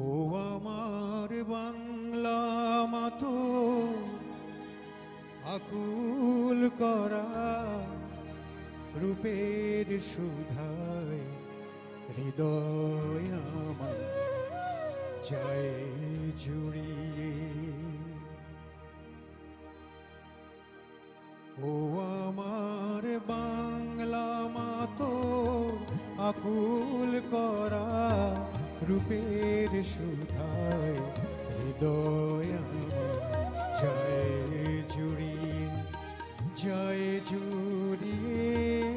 ও আমার বাংলা মাতো আকুল করা রূপের সুধায়, হৃদয় আমার যায় জুড়িয়ে। ও আমার বাংলা মাতো আকুল করা রূপের সুধায় হৃদয় জয় জুড়ি জয় জুড়িয়ে।